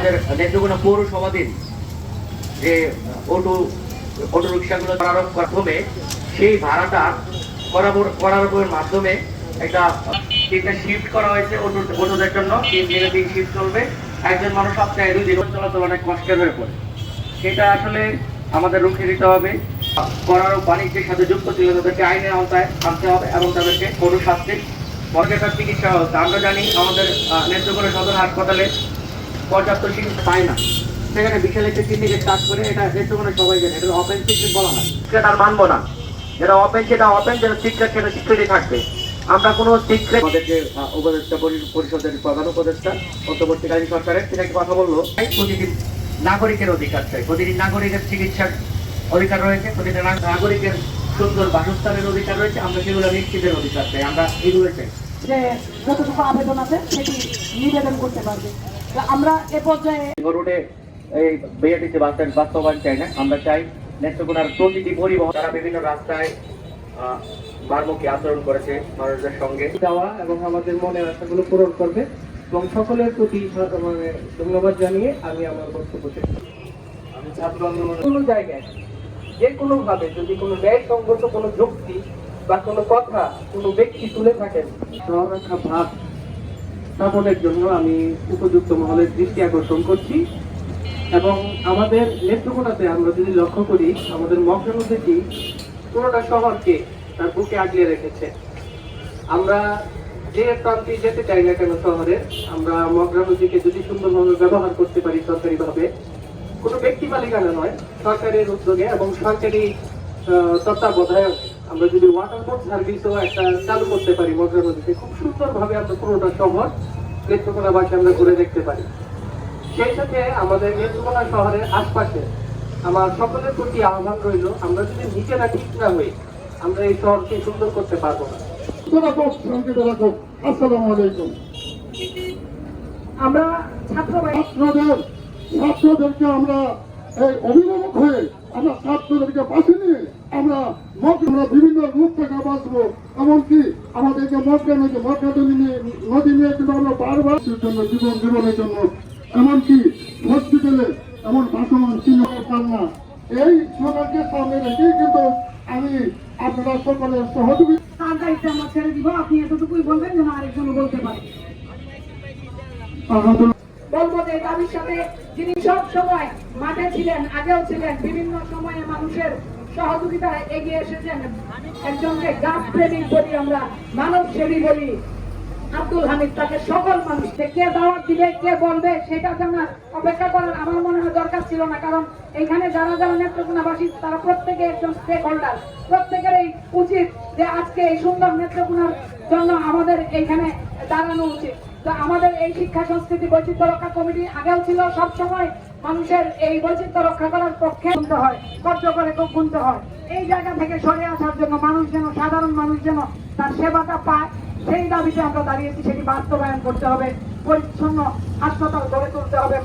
আমাদের নেত্রকোনা পৌরসভাধীন যে auto auto রিক্সাগুলো করার মাধ্যমে, সেই ভাড়াটা বরাবর- বরাবরের মাধ্যমে একটা তিনটা শিফট করা হয়েছে অটো অটোদের জন্য। তিন দিনে তিন শিফট চলবে। একজন মানুষ সপ্তাহে দুই দিন চলাচল অনেক কষ্টের হয়ে পড়ে। সেটা আসলে আমাদের রুখে দিতে হবে। করার বাণিজ্যের সাথে যুক্ত ছিল তাদেরকে আইনের আওতায় আনতে হবে এবং তাদেরকে কোনো শাস্তি পর্যাপ্ত চিকিৎসা হচ্ছে আমরা জানি আমাদের নেত্রকোনা সদর হাসপাতালে পর্যাপ্ত চিকিৎসা পায় না। সেখানে কাজ করে এটা নেত্রকোনা সবাই জানে, এটা বলা হয়। সেটা আর মানবো না। যেটা যেটা সিক্রেট সেটা সিক্রেটই থাকবে। আমরা কোনো সিক্রেট আমাদের যে উপদেষ্টা পরিষদের প্রধান উপদেষ্টা, অন্তর্বর্তীকালীন সরকারের, তিনি একটা কথা বলল প্রতিটি নাগরিকের অধিকার চাই। প্রতিটি নাগরিকের চিকিৎসার অধিকার রয়েছে প্রতিটা নাগরিকের সুন্দর বাসস্থানের অধিকার রয়েছে, আমরা সেগুলো নিশ্চিতের অধিকার চাই, আমরা এগুলো চাই। যে যতটুকু আবেদন আছে, সেটি নিবেদন করতে পারবে। আমরা এ পর্যায়ে রোডে এই বিআরটিসি বাসের বাস্তবায়ন চাই না আমরা চাই নেত্রকোনার প্রতিটি পরিবহন তারা বিভিন্ন রাস্তায় মারমুখী আচরণ করেছে মানুষদের সঙ্গে। দেওয়া এবং আমাদের মনের আশাগুলো পূরণ করবে এবং সকলের প্রতি মানে ধন্যবাদ জানিয়ে আমি আমার বক্তব্য শেষ আমি ছাত্র আন্দোলন কোনো জায়গায় যে কোনো ভাবে যদি কোনো ব্যয় সংগত কোনো যুক্তি বা কোনো কথা কোনো ব্যক্তি তুলে থাকেন ভাব স্থাপনের জন্য আমি উপযুক্ত মহলের দৃষ্টি আকর্ষণ করছি। এবং আমাদের নেত্রকোনাতে আমরা যদি লক্ষ্য করি, আমাদের মগ্ন নদীটি পুরোটা শহরকে তার বুকে আগলে রেখেছে। আমরা যে প্রান্তে যেতে চাই না কেন শহরে, আমরা মগরা নদীকে যদি সুন্দরভাবে ব্যবহার করতে পারি সরকারিভাবে, কোনো ব্যক্তি মালিকানা নয়, সরকারের উদ্যোগে এবং সরকারি তত্ত্বাবধায়ক আমরা যদি ওয়াটার বোর্ড সার্ভিসও একটা চালু করতে পারি মগরা নদীতে খুব সুন্দরভাবে আমরা পুরোটা শহর নেত্রকোনাবাসী আমরা ঘুরে দেখতে পারি। সেই সাথে আমাদের নেত্রকোনা শহরের আশপাশে আমার সকলের প্রতি আহ্বান রইল আমরা যদি নিজেরা ঠিক না হই আমরা এই শহরকে সুন্দর করতে পারব না। আমরা ছাত্রদের ছাত্রদেরকে আমরা এই অভিভাবক হয়ে আমরা ছাত্রদেরকে পাশে নিয়ে আমরা মগ আমরা বিভিন্ন রূপ থেকে বাঁচবো। এমনকি আমাদেরকে মগা নদী মগা নদী নিয়ে নদী নিয়ে কিন্তু আমরা বারবার জন্য জীবন জীবনের জন্য। এমনকি হসপিটালে এমন ভাসমান ছিল না এই সরকারকে সামনে রেখেই কিন্তু আমি আপনারা সকলের সহযোগিতা তার দায়িত্বে আমরা ছেড়ে দিব আপনি এতটুকুই বলবেন যেন আরেকজন বলতে পারে। বলব যে দাবির সাথে যিনি সব সময় মাঠে ছিলেন আগেও ছিলেন বিভিন্ন সময়ে মানুষের সহযোগিতায় এগিয়ে এসেছেন একজনকে গাছ প্রেমিক বলি আমরা মানব সেবী বলি। আব্দুল হামিদ, তাকে সকল মানুষকে কে দাওয়াত দিবে, কে বলবে, সেটা জানার, অপেক্ষা করার আমার মনে হয় দরকার ছিল না। কারণ এখানে যারা যারা নেত্রকোনাবাসী, তারা প্রত্যেকে একজন স্টেক হোল্ডার প্রত্যেকেরই উচিত যে আজকে এই সুন্দর নেত্রকোনার জন্য আমাদের এইখানে দাঁড়ানো উচিত। তো আমাদের এই শিক্ষা সংস্কৃতি বৈচিত্র্য রক্ষা কমিটি আগেও ছিল সব সময় মানুষের এই বৈচিত্র্য রক্ষা করার পক্ষে গুনতে হয় কষ্ট করে গুনতে হয়। এই জায়গা থেকে সরে আসার জন্য মানুষ যেন, সাধারণ মানুষ যেন তার সেবাটা পায়, সেই দাবিতে আমরা দাঁড়িয়েছি, সেটি বাস্তবায়ন করতে হবে, পরিচ্ছন্ন হাসপাতাল গড়ে তুলতে হবে।